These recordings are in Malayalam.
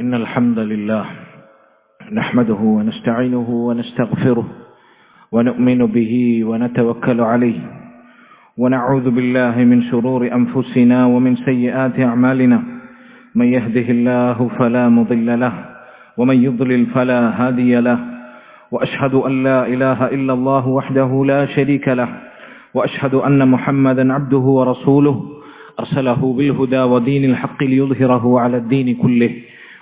إن الحمد لله نحمده ونستعينه ونستغفره ونؤمن به ونتوكل عليه ونعوذ بالله من شرور أنفسنا ومن سيئات أعمالنا من يهده الله فلا مضل له ومن يضلل فلا هادي له وأشهد أن لا إله إلا الله وحده لا شريك له وأشهد أن محمدا عبده ورسوله أرسله بالهدى ودين الحق ليظهره على الدين كله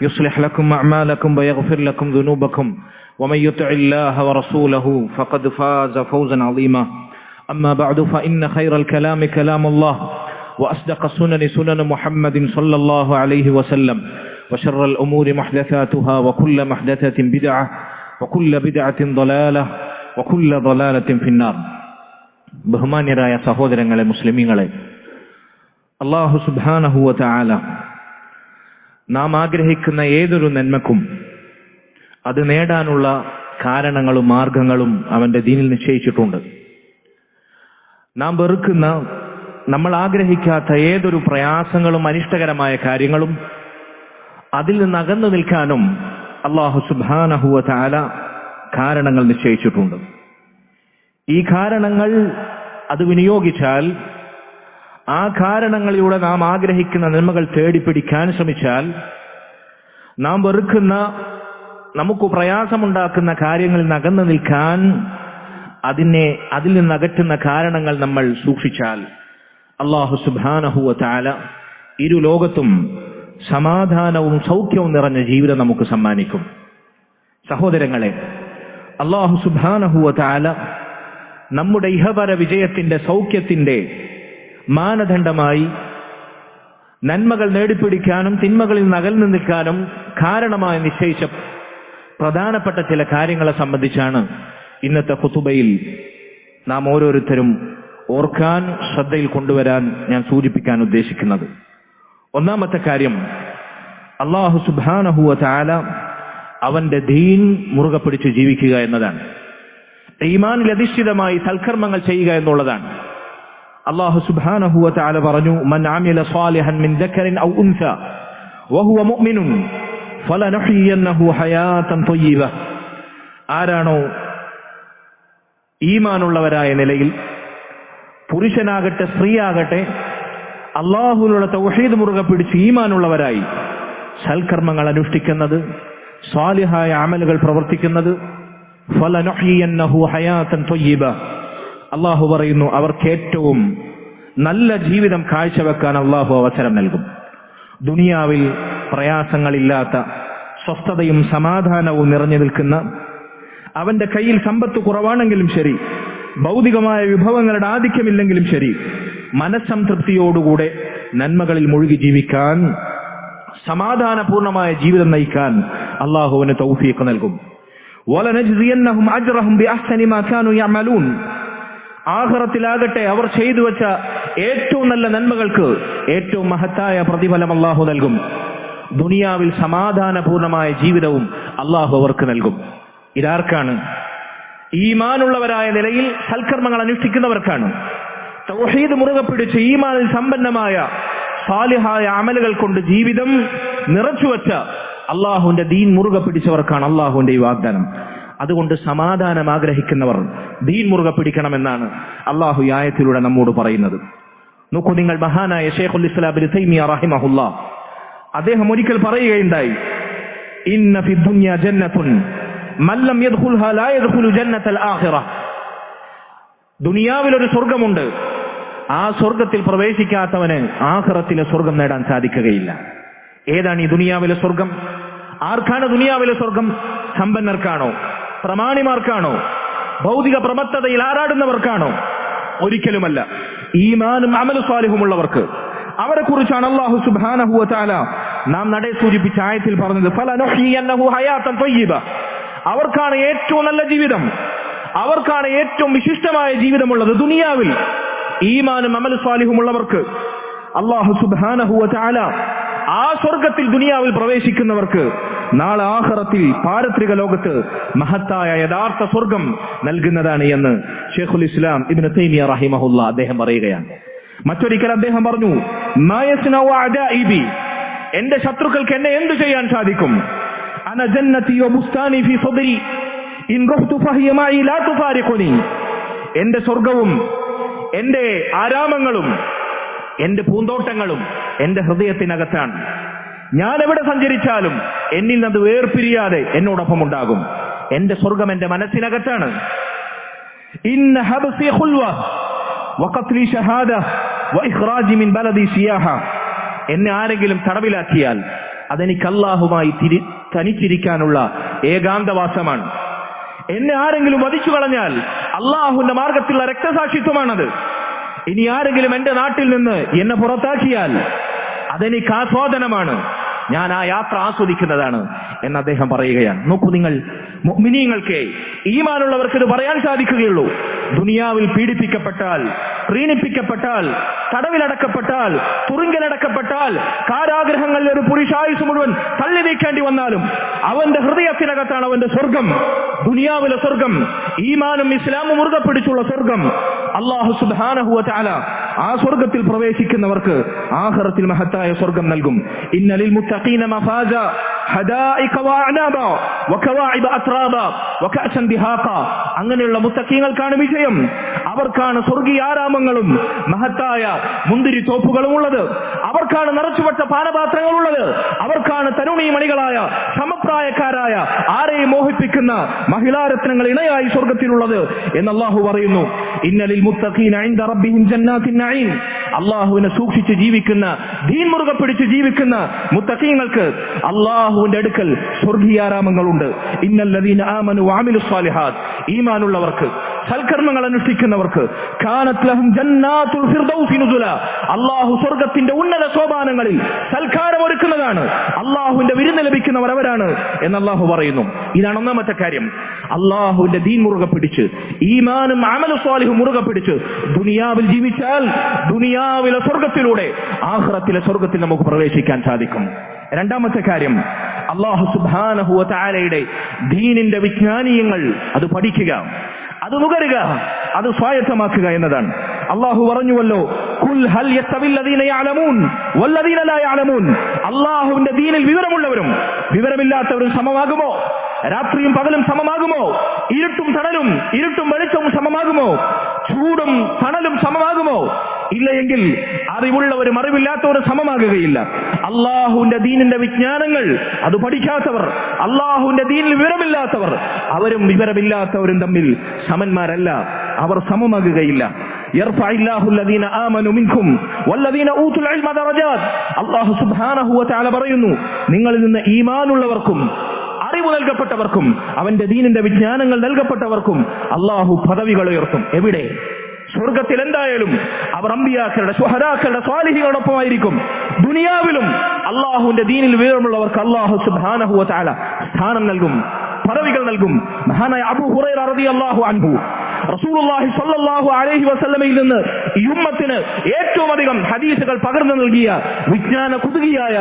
يصلح لكم أعمالكم ويغفر لكم ذنوبكم ومن يطع الله ورسوله فقد فاز فوزا عظيما أما بعد فإن خير الكلام كلام الله وأصدق السنن سنن محمد صلى الله عليه وسلم وشر الأمور محدثاتها وكل محدثة بدعة وكل بدعة ضلالة وكل ضلالة في النار ബഹുമാന്യരായ സഹോദരങ്ങളെ മുസ്ലിമീങ്ങളെ അള്ളാഹു സുബാനഹുവ ചാല നാം ആഗ്രഹിക്കുന്ന ഏതൊരു നന്മക്കും അത് നേടാനുള്ള കാരണങ്ങളും മാർഗങ്ങളും അവന്റെ ദീനിൽ നിശ്ചയിച്ചിട്ടുണ്ട്. നാം വെറുക്കുന്ന നമ്മൾ ആഗ്രഹിക്കാത്ത ഏതൊരു പ്രയാസങ്ങളും അനിഷ്ടകരമായ കാര്യങ്ങളും അതിൽ നിന്ന് അകന്നു നിൽക്കാനും അള്ളാഹു സുബാനഹുവ ചാല കാരണങ്ങൾ നിശ്ചയിച്ചിട്ടുണ്ട്. ഈ കാരണങ്ങൾ അത് വിനിയോഗിച്ചാൽ ആ കാരണങ്ങളിലൂടെ നാം ആഗ്രഹിക്കുന്ന നന്മകൾ തേടിപ്പിടിക്കാൻ ശ്രമിച്ചാൽ നാം വെറുക്കുന്ന നമുക്ക് പ്രയാസമുണ്ടാക്കുന്ന കാര്യങ്ങളിൽ നകന്നു നിൽക്കാൻ അതിനെ അതിൽ നിന്ന് അകറ്റുന്ന കാരണങ്ങൾ നമ്മൾ സൂക്ഷിച്ചാൽ അള്ളാഹു സുബാനഹുവ താല ഇരു ലോകത്തും സമാധാനവും സൗഖ്യവും നിറഞ്ഞ ജീവിതം നമുക്ക് സമ്മാനിക്കും. സഹോദരങ്ങളെ അള്ളാഹു സുബാനഹുവ താല നമ്മുടെ ഇഹപര വിജയത്തിന്റെ സൗഖ്യത്തിന്റെ മാനദണ്ഡമായി നന്മകൾ നേടിപ്പിടിക്കാനും തിന്മകളിൽ നകൽന്നു നിൽക്കാനും കാരണമായി നിശ്ചയിച്ച പ്രധാനപ്പെട്ട ചില കാര്യങ്ങളെ സംബന്ധിച്ചാണ് ഇന്നത്തെ കുത്തുബയിൽ നാം ഓരോരുത്തരും ഓർക്കാൻ ശ്രദ്ധയിൽ കൊണ്ടുവരാൻ ഞാൻ സൂചിപ്പിക്കാൻ ഉദ്ദേശിക്കുന്നത്. ഒന്നാമത്തെ കാര്യം അള്ളാഹു സുബാനഹുവ ചാല അവന്റെ ദീൻ മുറുകെ പിടിച്ച് ജീവിക്കുക എന്നതാണ്. ഈമാനിൽ അധിഷ്ഠിതമായി സൽക്കർമ്മങ്ങൾ ചെയ്യുക എന്നുള്ളതാണ്. അള്ളാഹു സുബ്ഹാനഹു വതആല പറഞ്ഞു മൻ മിൻ ഔ ഉൻസ ഹയാതൻ ആരാണോ ഈമാനുള്ളവരായ നിലയിൽ പുരുഷനാകട്ടെ സ്ത്രീയാകട്ടെ അള്ളാഹുലുള്ള തൗഹീദ് മുറുകെ പിടിച്ച് ഈമാനുള്ളവരായി സൽക്കർമ്മങ്ങൾ അനുഷ്ഠിക്കുന്നത് സ്വാലിഹായ അമലുകൾ പ്രവർത്തിക്കുന്നത് ഫലനഹ്യിയന്നഹു ഹയാതൻ ത്വയ്യിബ അള്ളാഹു പറയുന്നു അവർക്ക് ഏറ്റവും നല്ല ജീവിതം കാഴ്ചവെക്കാൻ അള്ളാഹു അവസരം നൽകും. ദുനിയാവിൽ പ്രയാസങ്ങളില്ലാത്ത സ്വസ്ഥതയും സമാധാനവും നിറഞ്ഞു നിൽക്കുന്ന അവന്റെ കയ്യിൽ സമ്പത്ത് കുറവാണെങ്കിലും ശരി ഭൗതികമായ വിഭവങ്ങളുടെ ആധിക്യമില്ലെങ്കിലും ശരി മനസ്സംതൃപ്തിയോടുകൂടെ നന്മകളിൽ മുഴുകി ജീവിക്കാൻ സമാധാനപൂർണമായ ജീവിതം നയിക്കാൻ അള്ളാഹുവിന് തൗഫീഖ് നൽകും. ആഹ്റത്തിലാകട്ടെ അവർ ചെയ്തു വെച്ച ഏറ്റവും നല്ല നന്മകൾക്ക് ഏറ്റവും മഹത്തായ പ്രതിഫലം അള്ളാഹു നൽകും. ദുനിയാവിൽ സമാധാനപൂർണമായ ജീവിതവും അള്ളാഹു അവർക്ക് നൽകും. ഇതാർക്കാണ്? ഈമാനുള്ളവരായ നിലയിൽ സൽക്കർമ്മങ്ങൾ അനുഷ്ഠിക്കുന്നവർക്കാണ്. തൗഹീദ് മുറുകെ പിടിച്ച് ഈമാനിൽ സമ്പന്നമായ സാലിഹായ അമലുകൾ കൊണ്ട് ജീവിതം നിറച്ചുവെച്ച അള്ളാഹുവിന്റെ ദീൻ മുറുകെ പിടിച്ചവർക്കാണ് അള്ളാഹുവിന്റെ ഈ വാഗ്ദാനം. അതുകൊണ്ട് സമാധാനം ആഗ്രഹിക്കുന്നവർ ദീൻ മുറുകെ പിടിക്കണമെന്നാണ് അള്ളാഹു ആയത്തിലൂടെ നമ്മോട് പറയുന്നത്. നോക്കൂ നിങ്ങൾ മഹാനായ ഷെയ്ഖുൽ ഇസ്ലാം തൈമിയ റഹിമഹുല്ല അദ്ദേഹം ഒരിക്കൽ പറയുകയുണ്ടായി ഇന്ന ഫി ദുനിയ ജന്നത്തുൻ മല്ലം യദ്ഖുൽഹ ലാ യദ്ഖുലു ജന്നത്തൽ ആഖിറ. ദുനിയാവിൽ ഒരു സ്വർഗമുണ്ട് ആ സ്വർഗത്തിൽ പ്രവേശിക്കാത്തവന് ആഹ്റത്തിലെ സ്വർഗം നേടാൻ സാധിക്കുകയില്ല. ഏതാണ് ഈ ദുനിയാവിലെ സ്വർഗം ആർക്കാണ് ദുനിയാവിലെ സ്വർഗം സമ്പന്നർക്കാണോ? പ്രമാണിമാർക്കാണോ? ഭൗതിക പ്രമത്തതയിൽ ആരാടുന്നവർക്കാണോ? ഒരിക്കലുമല്ല. ഈമാനും അമലു സ്വാലിഹുമുള്ളവർക്ക് അവരെ കുറിച്ചാണ് അള്ളാഹു സുബാനഹുവ നാം നടയെ സൂചിപ്പിച്ച ആയത്തിൽ പറഞ്ഞത്. അവർക്കാണ് ഏറ്റവും നല്ല ജീവിതം. അവർക്കാണ് ഏറ്റവും വിശിഷ്ടമായ ജീവിതമുള്ളത് ദുനിയാവിൽ. ഈമാനും അമൽ സ്വാലിഹുമുള്ളവർക്ക് അള്ളാഹു സുബാനഹുവ ആ സ്വർഗത്തിൽ ദുനിയാവിൽ പ്രവേശിക്കുന്നവർക്ക് നാളെ ആഹറത്തിൽ പാരത്രിക ലോകത്ത് മഹത്തായ യഥാർത്ഥ സ്വർഗം നൽകുന്നതാണ് എന്ന് ഷെയ്ഖുൽ ഇസ്ലാം ഇബിന് തൈമിയ റഹിമഹുല്ല അദ്ദേഹം പറയുകയാണ് മറ്റൊരിക്കൽ അദ്ദേഹം പറഞ്ഞു. എന്റെ ശത്രുക്കൾക്ക് എന്നെ എന്തു ചെയ്യാൻ സാധിക്കും എന്റെ സ്വർഗവും എന്റെ ആരാമങ്ങളും എന്റെ പൂന്തോട്ടങ്ങളും എന്റെ ഹൃദയത്തിനകത്താണ്. ഞാൻ എവിടെ സഞ്ചരിച്ചാലും എന്നിൽ നിന്ന് വേർപിരിയാതെ എന്നോടൊപ്പം ഉണ്ടാകും. എന്റെ സ്വർഗം എന്റെ മനസ്സിനകത്താണ്. എന്നെ ആരെങ്കിലും തടവിലാക്കിയാൽ അതെനിക്ക് അള്ളാഹുമായി തിരി തനിച്ചിരിക്കാനുള്ള ഏകാന്തവാസമാണ്. എന്നെ ആരെങ്കിലും വധിച്ചു കളഞ്ഞാൽ അള്ളാഹുവിന്റെ മാർഗത്തിലുള്ള രക്തസാക്ഷിത്വമാണത്. ഇനി ആരെങ്കിലും എന്റെ നാട്ടിൽ നിന്ന് എന്നെ പുറത്താക്കിയാൽ അതെനിക്ക് ആസ്വാദനമാണ്. ഞാൻ ആ യാത്ര ആസ്വദിക്കുന്നതാണ് എന്ന് അദ്ദേഹം പറയുകയാണ്. നോക്കൂ നിങ്ങൾ മിനിങ്ങൾക്ക് ഈമാനുള്ളവർക്ക് ഇത് പറയാൻ സാധിക്കുകയുള്ളൂ. ദുനിയാവിൽ പീഡിപ്പിക്കപ്പെട്ടാൽ പ്രീണിപ്പിക്കപ്പെട്ടാൽ തടവിലടക്കപ്പെട്ടാൽ തുറുങ്കിലടക്കപ്പെട്ടാൽ കാരാഗ്രഹങ്ങളിൽ ഒരു പുരുഷായുസ് മുഴുവൻ തള്ളി നീക്കേണ്ടി വന്നാലും അവന്റെ ഹൃദയത്തിനകത്താണ് അവന്റെ സ്വർഗം ദുനിയാവിലെ സ്വർഗം ഈമാനും ഇസ്ലാമും മുറുകെ പിടിച്ചുള്ള സ്വർഗം. അള്ളാഹു സുബാനഹുവ ആ സ്വർഗത്തിൽ പ്രവേശിക്കുന്നവർക്ക് ആഹ്റത്തിൽ മഹത്തായ സ്വർഗം നൽകും. ഇന്നലിൽ മുത്തഖീന مفازا ഹദായിക വഅനാബ വകവാഇബ അത്രാബ വകഅസൻ ബിഹാഖ. അങ്ങനെയുള്ള മുത്തഖീങ്ങൾക്കാണ് വിജയം. അവർക്കാണ് സ്വർഗീയ ആരാമങ്ങളും മഹത്തായ മുന്തിരി തോപ്പുകളും ഉള്ളത് അവർക്കാണ് നിറച്ചുപെട്ട പാനപാത്രങ്ങൾ ഉള്ളത് അവർക്കാണ് തരുണി മണികളായ സമപ്രായക്കാരായ ആരെയും മോഹിപ്പിക്കുന്ന മഹിളാരത്നങ്ങൾ ഇണയായി സ്വർഗത്തിലുള്ളത് എന്ന് അള്ളാഹു പറയുന്നു. ഇന്നലിൽ അള്ളാഹുവിനെ സൂക്ഷിച്ച് ജീവിക്കുന്ന ദീൻ മുറുകെ പിടിച്ച് ജീവിക്കുന്ന മുത്തഖീങ്ങൾക്ക് അള്ളാഹുവിന്റെ അടുക്കൽ സ്വർഗീയാരാമങ്ങളുണ്ട്. ഇന്നല്ലദീന ആമനു സ്വാലിഹാത്ത് ഈമാനുള്ളവർക്ക് സൽക്കർമ്മങ്ങൾ അനുഷ്ഠിക്കുന്നവർക്ക്. അള്ളാഹു സ്വർഗത്തിന്റെ ഉന്നത സോപാനങ്ങളിൽ സൽക്കാരം ഒരുക്കുന്നതാണ്. അള്ളാഹുവിന്റെ വിരുന്ന് ലഭിക്കുന്നവർ അവരാണ് എന്ന് അള്ളാഹു പറയുന്നു. ഇതാണ് ഒന്നാമത്തെ കാര്യം. അള്ളാഹുവിന്റെ ദീൻ മുറുകെ പിടിച്ച് ഈമാനും അമലു സ്വാലിഹും മുറുകെ പിടിച്ച് ദുനിയാവിൽ ജീവിച്ചാൽ ദുനിയാവിലെ സ്വർഗത്തിലൂടെ ആഹ്റത്തിലെ സ്വർഗത്തിൽ നമുക്ക് പ്രവേശിക്കാൻ സാധിക്കും. രണ്ടാമത്തെ കാര്യം അള്ളാഹു സുബാനഹുവ താരയുടെ ദീനിന്റെ വിജ്ഞാനീയങ്ങൾ അത് പഠിക്കുക. അത് നുകരുക അത് സ്വായത്തമാക്കുക എന്നതാണ്. അള്ളാഹു പറഞ്ഞുവല്ലോ അള്ളാഹുവിന്റെ ദീനിൽ വിവരമുള്ളവരും വിവരമില്ലാത്തവരും സമമാകുമോ? രാത്രിയും പകലും സമമാകുമോ? ഇരുട്ടും തണലും ഇരുട്ടും വെളിച്ചവും സമമാകുമോ? ചൂടും തണലും സമമാകുമോ? ഇല്ലയെങ്കിൽ അറിവുള്ളവരും അറിവില്ലാത്തവരും സമമാകുകയില്ല അള്ളാഹുവിന്റെ ദീനിന്റെ വിജ്ഞാനങ്ങൾ അത് പഠിക്കാത്തവർ അള്ളാഹുവിന്റെ ദീനിൽ വിവരമില്ലാത്തവർ അവരും വിവരമില്ലാത്തവരും തമ്മിൽ സമന്മാരല്ല അവർ സമമാകുകയില്ല يرفع الله الذين آمنوا منكم والذين أوتوا العلم درجات അള്ളാഹു സുബ്ഹാനഹു വതആല പറയുന്നു നിങ്ങളിൽ നിന്ന് ഈമാനുള്ളവർക്കും അറിവ് നൽകപ്പെട്ടവർക്കും അവന്റെ ദീനിന്റെ വിജ്ഞാനങ്ങൾ നൽകപ്പെട്ടവർക്കും അള്ളാഹു പദവികൾ ഉയർത്തും എവിടെ സ്വർഗത്തിൽ എന്തായാലും അവർ അമ്പിയാക്കളുടെ സ്വഹരാക്കളുടെ സ്വാലിഹികളോടൊപ്പമായിരിക്കും ദുനിയാവിലും അള്ളാഹുവിന്റെ ദീനിൽ വിവരമുള്ളവർക്ക് അള്ളാഹു സുബ്ഹാനഹു താല സ്ഥാനം നൽകും പദവികൾ നൽകും. മഹാനായ അബു ഹുറൈർ അറബി അള്ളാഹു അൻഹു റസൂലുള്ളാഹി സ്വല്ലല്ലാഹു അലൈഹി വസല്ലമയിൽ നിന്ന് ഈ ഏറ്റവും അധികം ഹദീസുകൾ പകർന്നു നൽകിയ വിജ്ഞാന കുതുകിയായ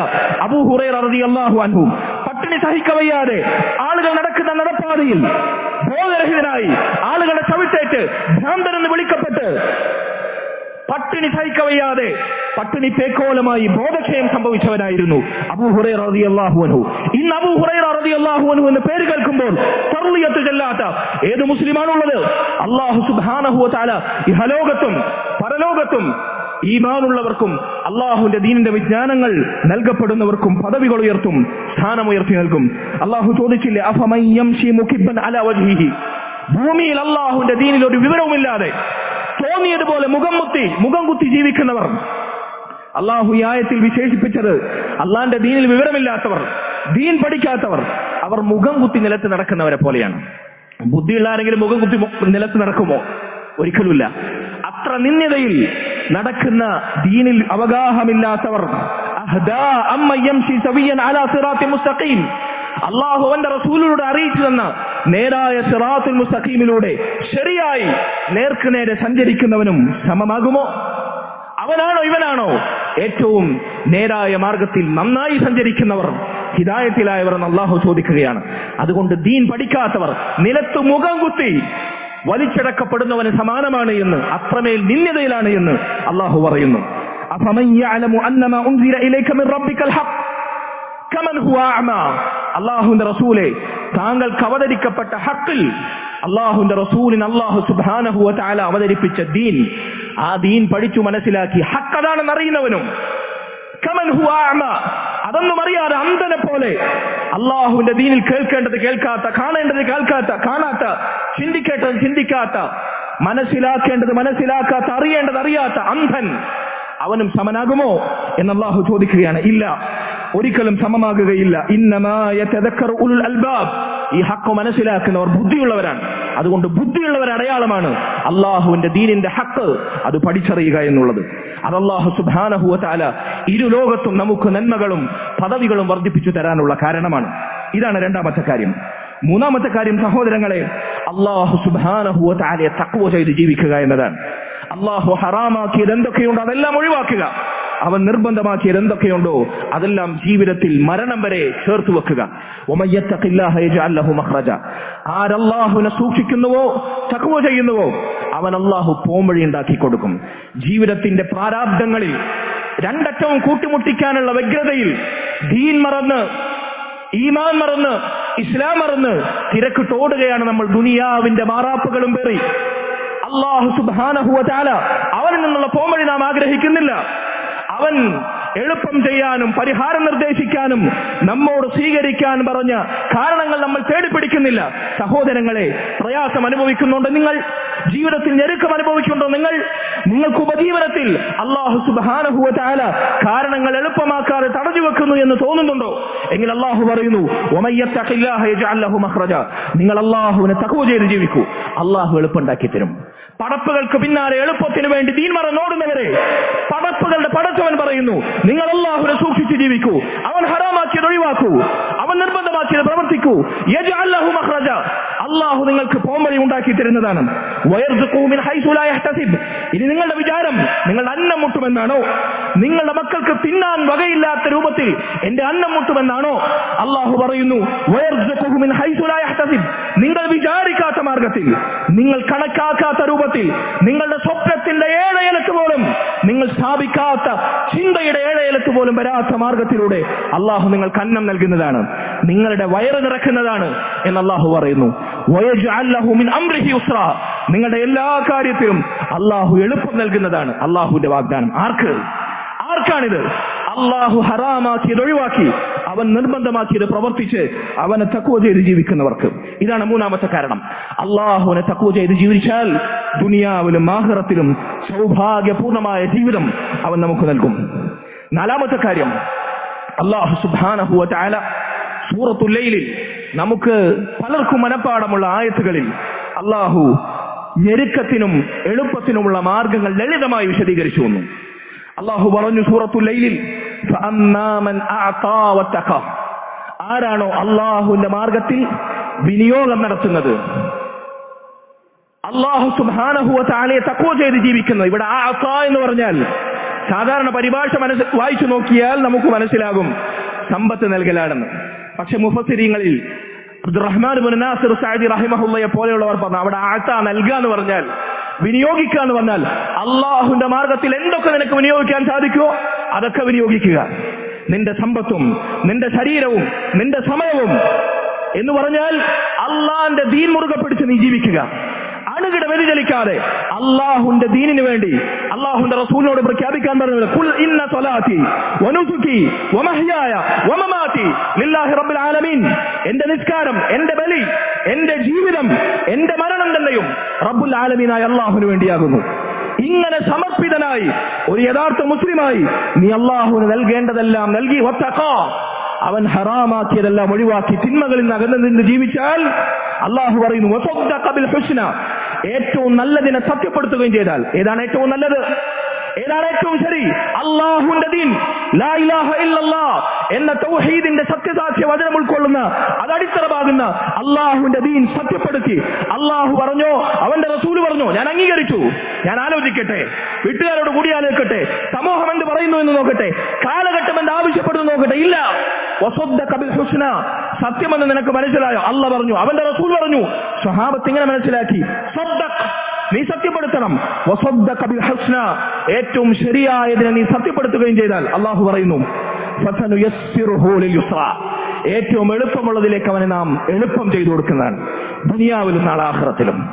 അബൂ ഹുറൈറ റളിയല്ലാഹു അൻഹു. പട്ടിണി സഹിക്കവയ്യാതെ ആളുകൾ നടക്കുന്ന നടപ്പാതയിൽ ബോധരഹിതനായി ആളുകളെ ചവിട്ടേറ്റ് ഭ്രാന്തരെന്ന് വിളിക്കപ്പെട്ട് പട്ടിണി സഹിക്കവയ്യാതെ പട്ടിണി പേക്കോലമായി ബോധക്ഷയം സംഭവിച്ചവനായിരുന്നു അബൂ ഹുറൈറ റളിയല്ലാഹു അൻഹു. ഇന്ന് അബൂ ഹുറൈറ റളിയല്ലാഹു അൻഹു എന്ന് പേര് കേൾക്കുമ്പോൾ തർളിയത്ത് ചെല്ലാത്ത ഏത് മുസ്ലിമാണുള്ളത്? അള്ളാഹു സുബ്ഹാനഹു വതആല ഇഹലോകത്തും പരലോകത്തും ഈമാനുള്ളവർക്കും അള്ളാഹുവിന്റെ ദീനിന്റെ വിജ്ഞാനങ്ങൾ നൽകപ്പെടുന്നവർക്കും പദവികൾ ഉയർത്തും സ്ഥാനമുയർത്തി നൽകും. അള്ളാഹു ചോദിച്ചില്ലേ ഭൂമിയിൽ അള്ളാഹുവിന്റെ ദീനിൽ ഒരു വിവരവുമില്ലാതെ തോന്നിയതുപോലെ മുഖം കുത്തി മുഖം കുത്തി ജീവിക്കുന്നവർ. അള്ളാഹു ഈ ആയത്തിൽ വിശേഷിപ്പിച്ചത് അള്ളാന്റെ ദീനിൽ വിവരമില്ലാത്തവർ ദീൻ പഠിക്കാത്തവർ അവർ മുഖം കുത്തി നിലത്ത് നടക്കുന്നവരെ പോലെയാണ്. ബുദ്ധിയുള്ള ആരെങ്കിലും മുഖം കുത്തി നിലത്ത് നടക്കുമോ? ഒരിക്കലുമില്ല. അത്ര നിന്ദ്യതയിൽ നടക്കുന്ന ദീനിൽ അവഗാഹമില്ലാത്തവർ. അഹ്ദാ അമ്മൻ യംശി സവിയ്യൻ അലാ സിറാത്തിൻ മുസ്തഖീം. അള്ളാഹു അവന്റെ റസൂലിലൂടെ അറിയിച്ചു തന്ന നേരായ സിറാത്തുൽ മുസ്തഖീമിലൂടെ ശരിയായി നേർക്ക് നേരെ സഞ്ചരിക്കുന്നവനും സമമാകുമോ? അവനാണോ ഇവനാണോ? ഏറ്റവും നേരായ മാർഗത്തിൽ നന്നായി സഞ്ചരിക്കുന്നവർ ഹിതായത്തിലായവർ എന്ന് അള്ളാഹു ചോദിക്കുകയാണ്. അതുകൊണ്ട് ദീൻ പഠിക്കാത്തവർ നിലത്ത് മുഖം കുത്തി വലിച്ചടക്കപ്പെടുന്നവന് സമാനമാണ് എന്ന് അത്രമേൽ നിന്യതയിലാണ് എന്ന് അള്ളാഹു പറയുന്നു. അള്ളാഹുവിന്റെ റസൂലെ താങ്കൾക്ക് അവതരിക്കപ്പെട്ട ഹക്കിൽ അള്ളാഹുവിന്റെ റസൂലിന് അള്ളാഹു സുബ്ഹാനഹു താല അവതരിപ്പിച്ച ദീൻ ആ ദീൻ പഠിച്ചു മനസ്സിലാക്കി ഹക്കതാണെന്ന് അറിയുന്നവനും. കമൻ ഹുവ അതൊന്നും അറിയാതെ അന്ധനെ പോലെ അള്ളാഹുവിന്റെ ദീനിൽ കേൾക്കേണ്ടത് കേൾക്കാത്ത കാണേണ്ടത് കേൾക്കാത്ത കാണാത്ത ചിന്തിക്കേണ്ടത് ചിന്തിക്കാത്ത മനസ്സിലാക്കേണ്ടത് മനസ്സിലാക്കാത്ത അറിയേണ്ടത് അറിയാത്ത അന്ധൻ അവനും സമനാകുമോ എന്ന് അള്ളാഹു ചോദിക്കുകയാണ്. ഇല്ല ഒരിക്കലും സമമാകുകയില്ല. അൽബാബ്. ഈ ഹക്ക് മനസ്സിലാക്കുന്നവർ ബുദ്ധിയുള്ളവരാണ്. അതുകൊണ്ട് ബുദ്ധിയുള്ളവർ അടയാളമാണ് അള്ളാഹുവിന്റെ ദീനിന്റെ ഹക്ക്. അത് പഠിച്ചറിയുക എന്നുള്ളത്. അത് സുബ്ഹാനഹു സുബാനഹുവ താല ഇരു ലോകത്തും നമുക്ക് നന്മകളും പദവികളും വർദ്ധിപ്പിച്ചു തരാനുള്ള കാരണമാണ്. ഇതാണ് രണ്ടാമത്തെ കാര്യം. മൂന്നാമത്തെ കാര്യം സഹോദരങ്ങളെ അള്ളാഹു സുബാനഹുവലയെ തക്കുവ ചെയ്ത് ജീവിക്കുക എന്നതാണ്. അള്ളാഹു ഹറാമാക്കിയത് എന്തൊക്കെയുണ്ടോ? അതെല്ലാം ഒഴിവാക്കുക. അവൻ നിർബന്ധമാക്കിയത് എന്തൊക്കെയുണ്ടോ അതെല്ലാം ജീവിതത്തിൽ മരണം വരെ ചേർത്ത് വെക്കുക. ആരല്ലാഹുവിനെ സൂക്ഷിക്കുന്നുവോ? തക്കുവ ചെയ്യുന്നുവോ? അവൻ അള്ളാഹു പോംവഴി ഉണ്ടാക്കി കൊടുക്കും. ജീവിതത്തിന്റെ പ്രാരാബ്ദങ്ങളിൽ രണ്ടറ്റവും കൂട്ടിമുട്ടിക്കാനുള്ള വ്യഗ്രതയിൽ ദീൻ മറന്ന് ഈമാൻ മറന്ന് ഇസ്ലാം മറന്ന് തിരക്കിട്ടോടുകയാണ് നമ്മൾ ദുനിയാവിന്റെ മാറാപ്പുകളും പേറി. അള്ളാഹു സുബാനഹുവ ചാല അവനിൽ നിന്നുള്ള പോംവഴി നാം ആഗ്രഹിക്കുന്നില്ല. അവൻ എളുപ്പം ചെയ്യാനും പരിഹാരം നിർദ്ദേശിക്കാനും നമ്മോട് സ്വീകരിക്കാൻ പറഞ്ഞ കാരണങ്ങൾ നമ്മൾ തേടിപ്പിടിക്കുന്നില്ല സഹോദരങ്ങളെ പ്രയാസം അനുഭവിക്കുന്നുണ്ട് നിങ്ങൾ? ജീവിതത്തിൽ ഞെരുക്കം അനുഭവിക്കുന്നുണ്ടോ നിങ്ങൾ? നിങ്ങൾക്ക് ഉപജീവനത്തിൽ അള്ളാഹു സുബാനഹുവ ചാല കാരണങ്ങൾ എളുപ്പമാക്കാതെ തടഞ്ഞു വെക്കുന്നു എന്ന് തോന്നുന്നുണ്ടോ? എങ്കിൽ അള്ളാഹു പറയുന്നു നിങ്ങൾ അള്ളാഹുവിനെ തകവ് ചെയ്ത് ജീവിക്കൂ. അള്ളാഹു എളുപ്പമുണ്ടാക്കി തരും പടപ്പുകൾക്ക് പിന്നാലെ എളുപ്പത്തിന് വേണ്ടി ദീൻ മറന്നോടുന്നവരെ പടപ്പുകളുടെ പടച്ചവൻ പറയുന്നു നിങ്ങൾ അള്ളാഹുനെ സൂക്ഷിച്ച് ജീവിക്കൂ. അവൻ ഹറാമാക്കിയത് ഒഴിവാക്കൂ. നിർബന്ധമാക്കിയത് പ്രവർത്തിക്കൂ. മഖ്റജ. അള്ളാഹു നിങ്ങൾക്ക് പോംവഴി ഉണ്ടാക്കി തരുന്നതാണ് ഇനി നിങ്ങളുടെ വിചാരം നിങ്ങൾ അന്നം മുട്ടുമെന്നാണോ? നിങ്ങളുടെ മക്കൾക്ക് തിന്നാൻ വകയില്ലാത്ത രൂപത്തിൽ എന്റെ അന്നം മുട്ടുമെന്നാണോ? അള്ളാഹു പറയുന്നു നിങ്ങൾ വിചാരിക്കാത്ത മാർഗത്തിൽ നിങ്ങൾ കണക്കാക്കാത്ത രൂപത്തിൽ നിങ്ങളുടെ സ്വപ്നത്തിന്റെ ഏഴയലത്ത് പോലും നിങ്ങൾ സ്ഥാപിക്കാത്ത ചിന്തയുടെ ഏഴയലത്ത് പോലും വരാത്ത മാർഗത്തിലൂടെ അള്ളാഹു നിങ്ങൾക്ക് അന്നം നൽകുന്നതാണ്. നിങ്ങളുടെ വയറ് നിറക്കുന്നതാണ് എന്ന് അള്ളാഹു പറയുന്നു. നിങ്ങളുടെ എല്ലാ കാര്യത്തിലും അള്ളാഹു എളുപ്പം നൽകുന്നതാണ് അള്ളാഹുവിന്റെ വാഗ്ദാനം. ആർക്ക്? ആർക്കാണിത്? അള്ളാഹു ഹറാമാക്കിയത് ഒഴിവാക്കി അവൻ നിർബന്ധമാക്കിയത് പ്രവർത്തിച്ച് അവനെ തക്കുവ ചെയ്ത് ജീവിക്കുന്നവർക്ക്. ഇതാണ് മൂന്നാമത്തെ കാരണം. അള്ളാഹുവിനെ തക്കുവ ചെയ്ത് ജീവിച്ചാൽ ദുനിയാവിലും ആഹ്റത്തിലും സൗഭാഗ്യപൂർണമായ ജീവിതം അവൻ നമുക്ക് നൽകും. നാലാമത്തെ കാര്യം. അള്ളാഹു സുബാനഹുവ സൂറത്തുല്ലയിലിൽ നമുക്ക് പലർക്കും മനപ്പാടമുള്ള ആയത്തുകളിൽ അള്ളാഹു ഞെരുക്കത്തിനും എളുപ്പത്തിനുമുള്ള മാർഗങ്ങൾ ലളിതമായി വിശദീകരിച്ചു വന്നു. അള്ളാഹു പറഞ്ഞു സൂറത്തുല്ലയിലിൽ ആരാണോ അള്ളാഹുവിന്റെ മാർഗത്തിൽ വിനിയോഗം നടത്തുന്നത്? അള്ളാഹു സുബാനഹുവ താലയെ തക്കോ ചെയ്ത് ജീവിക്കുന്നത്. ഇവിടെ ആ അസ എന്ന് പറഞ്ഞാൽ സാധാരണ പരിഭാഷ മനസ്സ് വായിച്ചു നോക്കിയാൽ നമുക്ക് മനസ്സിലാകും സമ്പത്ത് നൽകലാണെന്ന്. പക്ഷെ മുഫസിരിങ്ങളിൽ അബ്ദുറഹ്മാൻ ബിൻ നാസിർ സാദി റഹിമഹുല്ലയെ പോലെയുള്ളവർ പറഞ്ഞു അവിടെ ആഴ്ത്ത നൽകുക എന്ന് പറഞ്ഞാൽ വിനിയോഗിക്കുക എന്ന് പറഞ്ഞാൽ അള്ളാഹുന്റെ മാർഗത്തിൽ എന്തൊക്കെ നിനക്ക് വിനിയോഗിക്കാൻ സാധിക്കുമോ അതൊക്കെ വിനിയോഗിക്കുക. നിന്റെ സമ്പത്തും നിന്റെ ശരീരവും നിന്റെ സമയവും എന്ന് പറഞ്ഞാൽ അള്ളാന്റെ ദീൻ മുറുകെ പിടിച്ച് നീ ജീവിക്കുക. അണുകിട വ്യതിചലിക്കാതെ അള്ളാഹുന്റെ ദീനിന് വേണ്ടി അള്ളാഹുന്റെ റസൂലിനോട് പ്രഖ്യാപിക്കാൻ പറഞ്ഞത് കുൽ ഇന്ന വമമാതി ലില്ലാഹി റബ്ബിൽ ആലമീൻ. എന്റെ നിസ്കാരം എന്റെ ബലി എന്റെ ജീവിതം എന്റെ മരണം തന്നെയും റബ്ബുൽ ആലമീനായ അള്ളാഹുവിന് വേണ്ടിയാകുന്നു. ഇങ്ങനെ സമർപ്പിതനായി ഒരു യഥാർത്ഥ മുസ്ലിമായി നീ അള്ളാഹുവിന് നൽകേണ്ടതെല്ലാം നൽകി ഒത്തക്കോ അവൻ ഹറാമാക്കിയതെല്ലാം ഒഴിവാക്കി തിന്മകളിൽ നിന്ന് അകന്നു നിന്ന് ജീവിച്ചാൽ അള്ളാഹു പറയുന്നു ഏറ്റവും നല്ലതിനെ സത്യപ്പെടുത്തുകയും ചെയ്താൽ ഏതാണ് ഏറ്റവും നല്ലത്? ഏതാണ് ഏറ്റവും ശരി? അള്ളാഹുന്റെ ദീൻ ലാ ഇലാഹ ഇല്ലല്ലാ എന്ന തൗഹീദിന്റെ സത്യസാക്ഷ്യ വചനം ഉൾക്കൊള്ളുന്ന അത് അടിത്തറമാകുന്ന അള്ളാഹുവിന്റെ ദീൻ സത്യപ്പെടുത്തി. അള്ളാഹു പറഞ്ഞോ അവന്റെ റസൂൽ പറഞ്ഞോ ഞാൻ അംഗീകരിച്ചു. ഞാൻ ആലോചിക്കട്ടെ വീട്ടുകാരോട് കൂടി ആലോചിക്കട്ടെ സമൂഹം എന്ത് പറയുന്നു എന്ന് നോക്കട്ടെ കാലഘട്ടം എന്ത് ആവശ്യപ്പെടുന്നു നോക്കട്ടെ ഇല്ല. സത്യമെന്ന് നിനക്ക് മനസ്സിലായോ? അല്ല പറഞ്ഞു. അവന്റെ റസൂൽ പറഞ്ഞു. സ്വഹാബത്ത് ഇങ്ങനെ മനസ്സിലാക്കി. നീ സത്യപ്പെടുത്തണം. ഏറ്റവും ശരിയായതിനെ നീ സത്യപ്പെടുത്തുകയും ചെയ്താൽ അള്ളാഹു പറയുന്നു ഏറ്റവും എളുപ്പമുള്ളതിലേക്ക് അവനെ നാം എളുപ്പം ചെയ്തു കൊടുക്കുന്നതാണ്. ദുനിയാവിലും നാളെ ആഹ്റത്തിലും.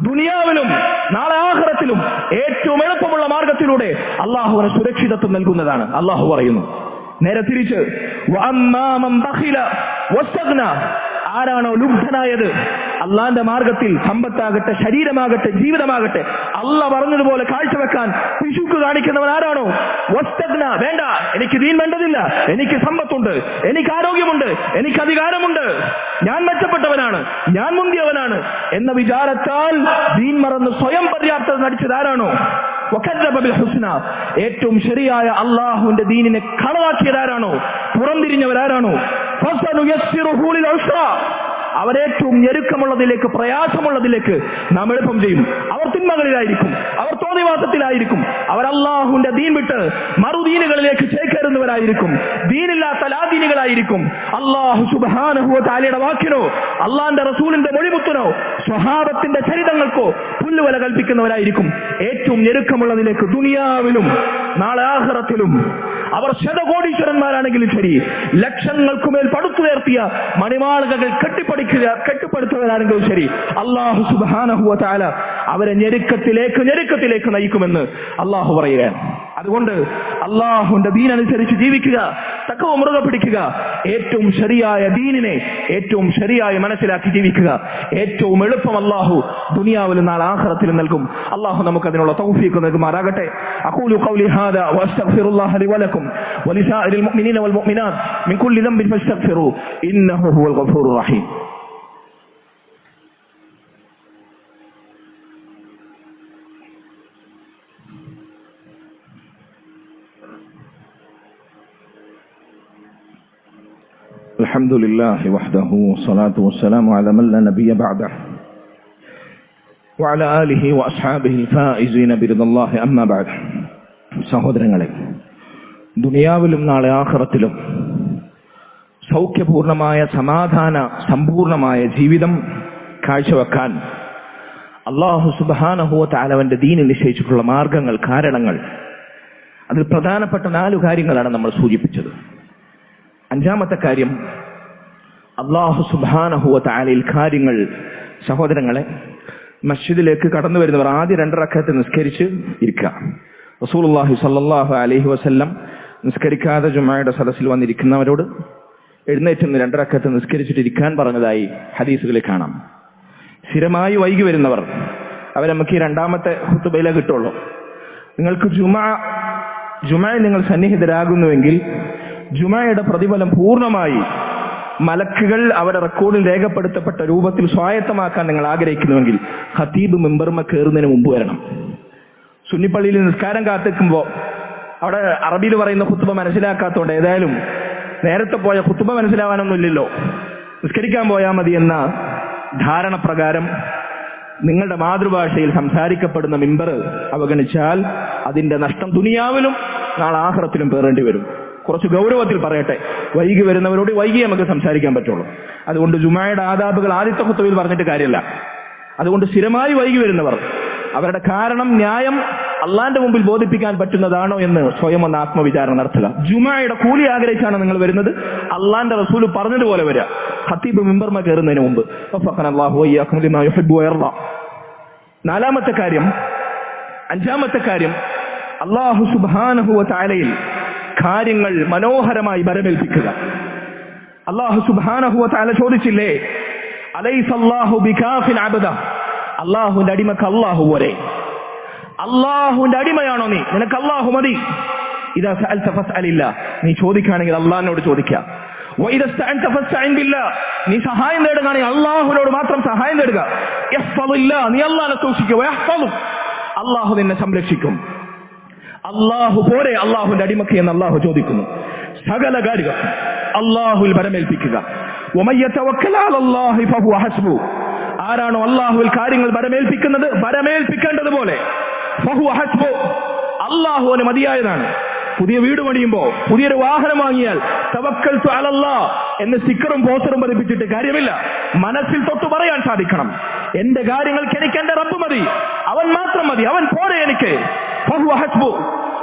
ദുനിയാവിലും നാളെ ആഹ്റത്തിലും ഏറ്റവും എളുപ്പമുള്ള മാർഗത്തിലൂടെ അള്ളാഹുവിന് സുരക്ഷിതത്വം നൽകുന്നതാണ്. അള്ളാഹു പറയുന്നു നേരെ തിരിച്ച്. ആരാണോ ലുബ്ധനായത്? അള്ളാന്റെ മാർഗത്തിൽ സമ്പത്താകട്ടെ ശരീരമാകട്ടെ ജീവിതമാകട്ടെ. അല്ല പറഞ്ഞതുപോലെ കാഴ്ചവെക്കാൻ പിശുക്ക് കാണിക്കുന്നവൻ ആരാണോ? വസ്തഗ്ന. വേണ്ട എനിക്ക് ദീൻ വേണ്ടതില്ല. എനിക്ക് സമ്പത്തുണ്ട് എനിക്ക് ആരോഗ്യമുണ്ട് എനിക്ക് അധികാരമുണ്ട്. ഞാൻ മെച്ചപ്പെട്ടവനാണ് ഞാൻ മുന്തിയവനാണ് എന്ന വിചാരത്താൽ ദീൻ മറന്ന് സ്വയം പര്യാപ്തത നടിച്ചത് ആരാണോ? ഏറ്റവും ശരിയായ അള്ളാഹുവിന്റെ ദീനിനെ കളവാക്കിയതാരാണോ? പുറംതിരിഞ്ഞവരാരാണോ? അവരേറ്റവും ഞെരുക്കമുള്ളതിലേക്ക് പ്രയാസമുള്ളതിലേക്ക് നാം എളുപ്പം ചെയ്യും. അവർ തിന്മകളിലായിരിക്കും അവർ തോന്നിവാസത്തിലായിരിക്കും അവർ അള്ളാഹുവിന്റെ ദീൻ വിട്ട് മറുദീനുകളിലേക്ക് ചേക്കേറുന്നവരായിരിക്കും. ദീനില്ലാത്ത ലാദീനുകളായിരിക്കും. അള്ളാഹു സുബാനഹു താലിയുടെ വാക്കിനോ അള്ളാന്റെ റസൂലിന്റെ മൊഴിമുത്തിനോ സ്വഹാബത്തിന്റെ ചരിതങ്ങൾക്കോ പുല്ലുവല കൽപ്പിക്കുന്നവരായിരിക്കും. ഏറ്റവും ഞെരുക്കമുള്ളതിലേക്ക് ദുനിയാവിലും നാളെ ആഹ്റത്തിലും അവർ ശതകോടീശ്വരന്മാരാണെങ്കിലും ശരി ലക്ഷങ്ങൾക്കുമേൽ പടുത്തുയർത്തിയ മണിമാളുകൾ കെട്ടിപ്പടിക്കുക കെട്ടിപ്പടുത്തവരാണെങ്കിലും ശരി. അള്ളാഹു സുബാനഹുവ താല അവരെ ഞെരുക്കത്തിലേക്ക് ഞെരുക്കത്തിലേക്ക് നയിക്കുമെന്ന് അള്ളാഹു പറയുകയാണ്. അതുകൊണ്ട് അള്ളാഹുന്റെ ദീനനുസരിച്ച് ജീവിക്കുക തക്കവ മുറുകെ പിടിക്കുക ഏറ്റവും ശരിയായ ദീനിനെ ഏറ്റവും ശരിയായി മനസ്സിലാക്കി ജീവിക്കുക. ഏറ്റവും എളുപ്പം അള്ളാഹു ദുനിയാവിലും നാളെ ആഖിറത്തിലും നൽകും. അള്ളാഹു നമുക്ക് അതിനുള്ള തൗഫീഖ് നൽകുമാറാകട്ടെ. അഖൂലു ഖൗലി ഹാദാ വസ്തഗ്ഫിറുല്ലാഹ ലി വലക്കും വലിസാഇരിൽ മുഅ്മിനീന വൽ മുഅ്മിനാത്ത് മിൻ കുല്ലി ദംബിൻ ഫസ്തഗ്ഫിറു. ഇന്നഹു ഹുവൽ ഗഫൂറുർ റഹീം. الحمد لله وحده والصلاة والسلام على من لا نبي بعده وعلى آله وأصحابه الفائزين برضا الله أما بعد സഹോദരങ്ങളെ ദുനിയാവിലും നാളെ ആഖിറത്തിലും സൗഖ്യപൂർണമായ സമാധാന സമ്പൂർണമായ ജീവിതം കാഴ്ചവെക്കാൻ അള്ളാഹു സുബാനഹുവ താലവന്റെ ദീനിൽ നിശ്ചയിച്ചിട്ടുള്ള മാർഗങ്ങൾ കാരണങ്ങൾ അതിൽ പ്രധാനപ്പെട്ട നാലു കാര്യങ്ങളാണ് നമ്മൾ സൂചിപ്പിച്ചത് അഞ്ചാമത്തെ കാര്യം അള്ളാഹു സുബാനഹുവ താലയിൽ കാര്യങ്ങൾ സഹോദരങ്ങളെ മസ്ജിദിലേക്ക് കടന്നു വരുന്നവർ ആദ്യ രണ്ടറക്കത്ത് നിസ്കരിച്ച് ഇരിക്കുക. റസൂലുള്ളാഹി സല്ലാഹു അലഹി വസ്ല്ലം നിസ്കരിക്കാതെ ജുമായുടെ സദസ്സിൽ വന്നിരിക്കുന്നവരോട് എഴുന്നേറ്റ് നിന്ന് രണ്ടറക്കത്ത് നിസ്കരിച്ചിട്ട് ഇരിക്കാൻ പറഞ്ഞതായി ഹദീസുകളിൽ കാണാം. സ്ഥിരമായി വൈകി വരുന്നവർ അവർ നമുക്ക് ഈ രണ്ടാമത്തെ ഹുത്തുബൈല കിട്ടുള്ളൂ. നിങ്ങൾക്ക് ജുമാ ജുമായ നിങ്ങൾ സന്നിഹിതരാകുന്നുവെങ്കിൽ ജുമായയുടെ പ്രതിഫലം പൂർണമായി മലക്കുകൾ അവരുടെ റെക്കോർഡിൽ രേഖപ്പെടുത്തപ്പെട്ട രൂപത്തിൽ സ്വായത്തമാക്കാൻ നിങ്ങൾ ആഗ്രഹിക്കുന്നുവെങ്കിൽ ഖത്തീബ് മെമ്പർമ കയറുന്നതിന് മുമ്പ് വരണം. സുന്നിപ്പള്ളിയിൽ നിസ്കാരം കാത്തിക്കുമ്പോൾ അവിടെ അറബിയിൽ പറയുന്ന കുത്തുബ മനസ്സിലാക്കാത്തതുകൊണ്ട് ഏതായാലും നേരത്തെ പോയ കുത്തുബ മനസ്സിലാവാനൊന്നും ഇല്ലല്ലോ നിസ്കരിക്കാൻ പോയാൽ മതി എന്ന ധാരണ പ്രകാരം നിങ്ങളുടെ മാതൃഭാഷയിൽ സംസാരിക്കപ്പെടുന്ന മിമ്പർ അവഗണിച്ചാൽ അതിന്റെ നഷ്ടം ദുനിയാവിലും നാളെ ആഹ്റത്തിലും പേറേണ്ടി വരും. കുറച്ച് ഗൗരവത്തിൽ പറയട്ടെ. വൈകി വരുന്നവരോട് വൈകി നമുക്ക് സംസാരിക്കാൻ പറ്റുള്ളൂ. അതുകൊണ്ട് ജുമായുടെ ആദാബുകൾ ആദ്യത്തെ കുത്തവിൽ പറഞ്ഞിട്ട് കാര്യമില്ല. അതുകൊണ്ട് സ്ഥിരമായി വൈകി വരുന്നവർ അവരുടെ കാരണം ന്യായം അള്ളാന്റെ മുമ്പിൽ ബോധിപ്പിക്കാൻ പറ്റുന്നതാണോ എന്ന് സ്വയം ഒന്ന് ആത്മവിചാരം നടത്തുക. ജുമായുടെ കൂലി ആഗ്രഹിച്ചാണ് നിങ്ങൾ വരുന്നത്. അള്ളാന്റെ റസൂൽ പറഞ്ഞതുപോലെ വരിക. ഹത്തീബ് മെമ്പർമാർ കയറുന്നതിന് മുമ്പ്. നാലാമത്തെ കാര്യം അഞ്ചാമത്തെ കാര്യം അള്ളാഹു സുബാനഹുവ താലയിൽ കാര്യങ്ങൾ മനോഹരമായി വരമേൽപ്പിക്കുക. അള്ളാഹു സുബാനഹുവ താല ചോദിച്ചില്ലേ? അലൈസല്ലാഹു ബികാഫിൻ അബദ. അള്ളാഹുവിന്റെ അടിമക്ക് അള്ളാഹു പോരെ. അള്ളാഹുവിന്റെ അടിമയാണോ നീ? നിനക്ക് അള്ളാഹു മതി. ഇതാ നീ ചോദിക്കുകയാണെങ്കിൽ അള്ളാഹിനോട് ബില്ലാ. നീ സഹായം തേടുകയാണെങ്കിൽ അള്ളാഹുവിനോട് മാത്രം സഹായം തേടുക നീ അള്ളാഹിനെ സൂക്ഷിക്കുക അള്ളാഹു നിന്നെ സംരക്ഷിക്കും. അള്ളാഹു പോരെ അള്ളാഹുന്റെ അടിമക്ക് എന്ന് അള്ളാഹു ചോദിക്കുന്നു. സകല കാര്യം അള്ളാഹുൽ ഭരമേൽപ്പിക്കുക ആരാണോ അള്ളാഹുവിൽ കാര്യങ്ങൾ ബലമേൽപ്പിക്കുന്നത് ബലമേൽപ്പിക്കേണ്ടതുപോലെ അള്ളാഹുവിന് മതിയായതാണ്. പുതിയ വീട് പണിയുമ്പോ പുതിയൊരു വാഹനം വാങ്ങിയാൽ തവക്കൽ അലല്ലാ എന്ന് സ്റ്റിക്കറും പോസ്റ്ററും പതിപ്പിച്ചിട്ട് കാര്യമില്ല. മനസ്സിൽ തൊട്ട് പറയാൻ സാധിക്കണം. എന്റെ കാര്യങ്ങൾ കെണിക്കേണ്ട റബ്ബ് മതി. അവൻ മാത്രം മതി. അവൻ പോരെ എനിക്ക്.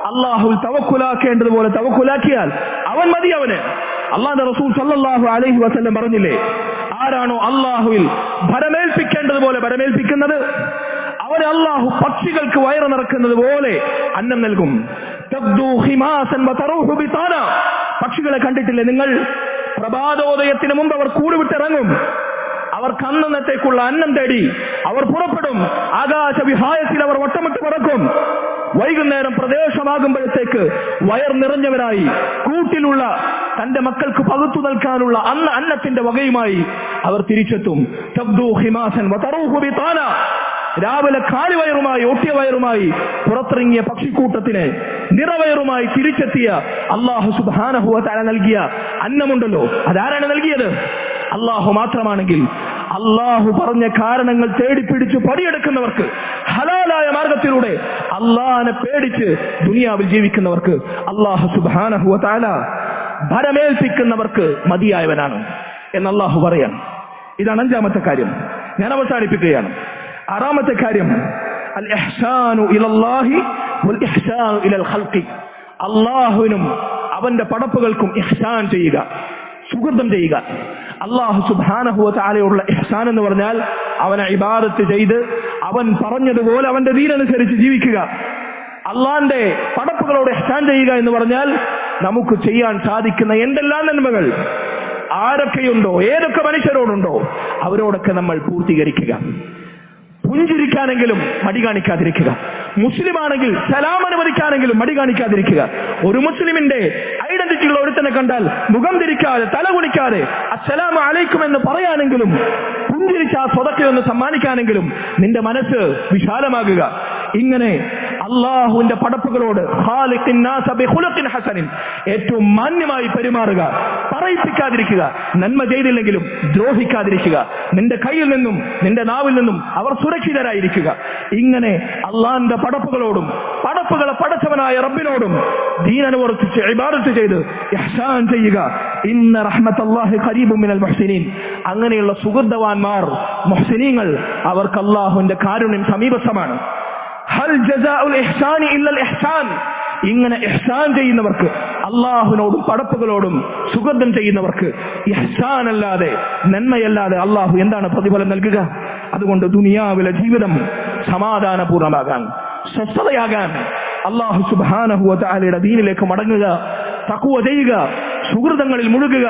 അള്ളാഹുൽ തവക്കുലാക്കേണ്ടതുപോലെ തവക്കുലാക്കിയാൽ അവൻ മതി അവന്. അള്ളാഹു റസൂൽ സല്ലല്ലാഹു അലൈഹി വസല്ലം പറഞ്ഞില്ലേ ആരാണോ അള്ളാഹുവിൽ ഭരമേൽപ്പിക്കേണ്ടതുപോലെ ഭരമേൽപ്പിക്കുന്നത്? അവന് അള്ളാഹു പക്ഷികൾക്ക് വയറ് നിറക്കുന്നത് പോലെ അന്നം നൽകും. പക്ഷികളെ കണ്ടിട്ടില്ലേ നിങ്ങൾ? പ്രഭാതോദയത്തിന് മുമ്പ് അവർ കൂടുവിട്ടിറങ്ങും അവർക്ക് അന്നത്തേക്കുള്ള അന്നം തേടി അവർ പുറപ്പെടും. ആകാശവിഹായത്തിൽ അവർ വട്ടമിട്ട് പറക്കും. വൈകുന്നേരം പ്രദേശമാകുമ്പോഴത്തേക്ക് വയർ നിറഞ്ഞവരായി കൂട്ടിലുള്ള തന്റെ മക്കൾക്ക് പകുത്തു നൽകാനുള്ള അന്ന അന്നത്തിന്റെ വകയുമായി അവർ തിരിച്ചെത്തും. രാവിലെ കാലുവയറുമായി ഒട്ടിയ വയറുമായി പുറത്തിറങ്ങിയ പക്ഷിക്കൂട്ടത്തിന് നിറവയറുമായി തിരിച്ചെത്തിയ അള്ളാഹു സുബാനഹുവ തല നൽകിയ അന്നമുണ്ടല്ലോ. അതാരാണ് നൽകിയത്? അള്ളാഹു മാത്രമാണെങ്കിൽ അള്ളാഹു പറഞ്ഞ കാരണങ്ങൾ തേടിപ്പിടിച്ച് പടിയെടുക്കുന്നവർക്ക് ഹലാലായ മാർഗത്തിലൂടെ അള്ളാഹിനെ പേടിച്ച് ദുനിയാവിൽ ജീവിക്കുന്നവർക്ക് അള്ളാഹു സുബാനഹുവ താല ഭരമേൽപ്പിക്കുന്നവർക്ക് മതിയായവനാണ് എന്ന് അള്ളാഹു പറയാണ്. ഇതാണ് അഞ്ചാമത്തെ കാര്യം. ഞാൻ അവസാനിപ്പിക്കുകയാണ്. ആറാമത്തെ കാര്യം അള്ളാഹുവിനും അവന്റെ പടപ്പുകൾക്കും ഇഹ്സാൻ ചെയ്യുക സുഹൃതം ചെയ്യുക. അള്ളാഹു സുബാനഹുവ താലയുള്ള ഇഹ്സാൻ എന്ന് പറഞ്ഞാൽ അവനെ ഇബാദത്ത് ചെയ്ത് അവൻ പറഞ്ഞതുപോലെ അവന്റെ വീരനുസരിച്ച് ജീവിക്കുക. അള്ളാന്റെ പടപ്പുകളോട് ഇഹ്സാൻ ചെയ്യുക എന്ന് പറഞ്ഞാൽ നമുക്ക് ചെയ്യാൻ സാധിക്കുന്ന എന്തെല്ലാം നന്മകൾ? ആരൊക്കെയുണ്ടോ? ഏതൊക്കെ മനുഷ്യരോടുണ്ടോ? അവരോടൊക്കെ നമ്മൾ പൂർത്തീകരിക്കുക. പുഞ്ചിരിക്കാനെങ്കിലും മടി കാണിക്കാതിരിക്കുക. മുസ്ലിമാണെങ്കിൽ സലാം അനുവദിക്കാനെങ്കിലും മടി കാണിക്കാതിരിക്കുക. ഒരു മുസ്ലിമിന്റെ ഐഡന്റിറ്റിയുള്ള ഒരുത്തനെ കണ്ടാൽ മുഖം തിരിക്കാതെ തല കുളിക്കാതെ അസ്സലാമു അലൈക്കും എന്ന് പറയാനെങ്കിലും പുഞ്ചിരിച്ച ആ സ്വതക്കയൊന്ന് സമ്മാനിക്കാനെങ്കിലും നിന്റെ മനസ്സ് വിശാലമാകുക. ഇങ്ങനെ അള്ളാഹുവിന്റെ പടപ്പുകളോട് ഹസനിൻ ഏറ്റവും മാന്യമായി പെരുമാറുക. പറയിപ്പിക്കാതിരിക്കുക. നന്മ ചെയ്തില്ലെങ്കിലും ദ്രോഹിക്കാതിരിക്കുക. നിന്റെ കയ്യിൽ നിന്നും നിന്റെ നാവിൽ നിന്നും അവർ സുരക്ഷിതരായിരിക്കുക. ഇങ്ങനെ അള്ളാഹിന്റെ പടപ്പുകളോടും പടപ്പുകളെ പടച്ചവനായ റബ്ബിനോടും ദീനനുവർത്തിച്ച് ഇബാദത്ത് ചെയ്ത് ഇഹ്സാൻ ചെയ്യുക. ഇന്ന റഹ്മത്തല്ലാഹി ഖരീബും മിനൽ മുഹ്സിനീൻ. അങ്ങനെയുള്ള സുഹൃതവാന്മാർ മുഹ്സിനീങ്ങൾ അവർക്ക് അള്ളാഹുവിന്റെ കാരുണ്യം സമീപസ്ഥമാണ്. ഹൽ ജസാഉൽ ഇഹ്സാനി ഇഹ്സാൻ. ഇങ്ങനെ ഇഹ്സാൻ ചെയ്യുന്നവർക്ക് അള്ളാഹുവിനോടും പടപ്പുകളോടും സുഗന്ധം ചെയ്യുന്നവർക്ക് ഇഹ്സാൻ അല്ലാതെ നന്മയല്ലാതെ അള്ളാഹു എന്താണ് പ്രതിഫലം നൽകുക? അതുകൊണ്ട് ദുനിയാവിലെ ജീവിതം സമാധാനപൂർണമാകാൻ സ്വസ്ഥതയാകാൻ അള്ളാഹു സുബാനഹുഅലയുടെ ദീനിലേക്ക് മടങ്ങുക. തക്കുവ ചെയ്യുക സുഹൃതങ്ങളിൽ മുഴുകുക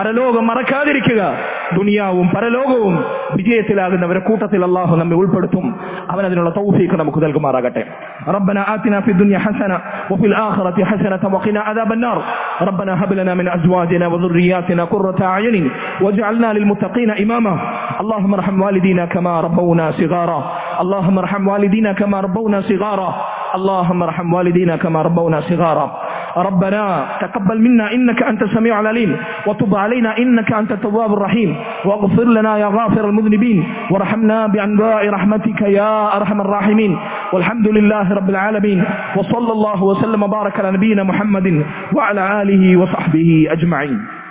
പരലോകം മറക്കാതിരിക്കുക ദുനിയാവും പരലോകവും വിജയത്തിലാകുന്നവരെ കൂട്ടത്തിൽ അള്ളാഹു നമ്മെ ഉൾപ്പെടുത്തും അവൻ അതിനുള്ള തൗഫീഖ് നമുക്ക് നൽകുമാറാകട്ടെ ربنا آتنا في الدنيا حسنة وفي الآخرة حسنة وقنا عذاب النار ربنا هب لنا من أزواجنا وذرياتنا قرة أعين واجعلنا للمتقين إماما اللهم ارحم والدينا كما ربونا صغارا اللهم ارحم والدينا كما ربونا صغارا اللهم ارحم والدينا كما ربونا صغارا ربنا تقبل منا إنك أنت السميع العليم وتب علينا إنك أنت التواب الرحيم واغفر لنا يا غافر المذنبين وارحمنا بأنواع رحمتك يا أرحم الراحمين. والحمد لله رب العالمين وصلى الله وسلم وبارك على نبينا محمد وعلى آله وصحبه أجمعين.